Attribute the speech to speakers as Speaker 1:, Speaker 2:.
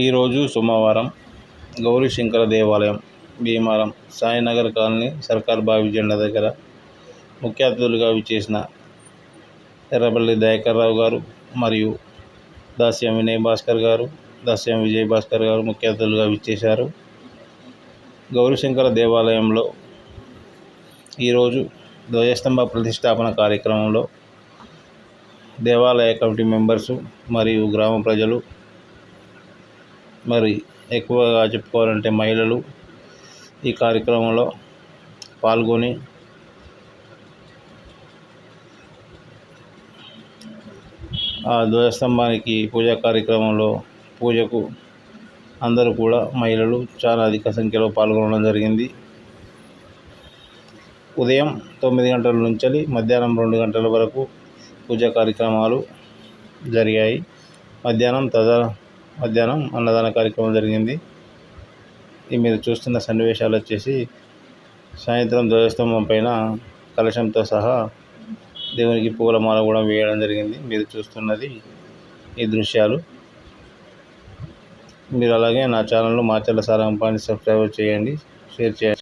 Speaker 1: ఈరోజు సోమవారం గౌరీశంకర దేవాలయం భీమారం సాయినగర్ కాలనీ సర్కార్ బావి జెండా దగ్గర ముఖ్య అతిథులుగా విచ్చేసిన ఎర్రబల్లి దయాకర్ రావు గారు మరియు దాస్యం వినయ్ భాస్కర్ గారు దాస్యం విజయ్ భాస్కర్ గారు ముఖ్య అతిథులుగా విచ్చేశారు. గౌరీశంకర దేవాలయంలో ఈరోజు ధ్వజస్తంభ ప్రతిష్టాపన కార్యక్రమంలో దేవాలయ కమిటీ మెంబర్సు మరియు గ్రామ ప్రజలు మరి ఎక్కువగా చెప్పుకోవాలంటే మహిళలు ఈ కార్యక్రమంలో పాల్గొని ఆ ధ్వజస్తంభానికి పూజా కార్యక్రమంలో పూజకు అందరూ కూడా మహిళలు చాలా అధిక సంఖ్యలో పాల్గొనడం జరిగింది. ఉదయం తొమ్మిది గంటల నుంచి మధ్యాహ్నం రెండు గంటల వరకు పూజా కార్యక్రమాలు జరిగాయి. మధ్యాహ్నం తద మధ్యాహ్నం అన్నదాన కార్యక్రమం జరిగింది. ఈ మీరు చూస్తున్న సన్నివేశాలు వచ్చేసి సాయంత్రం ధ్వజస్తంభం పైన కలశంతో సహా దేవునికి పూలమాల కూడా వేయడం జరిగింది. మీరు చూస్తున్నది ఈ దృశ్యాలు. మీరు అలాగే నా ఛానల్లో మాచర్ల సారంపాన్ని సబ్స్క్రైబ్ చేయండి షేర్ చేయండి.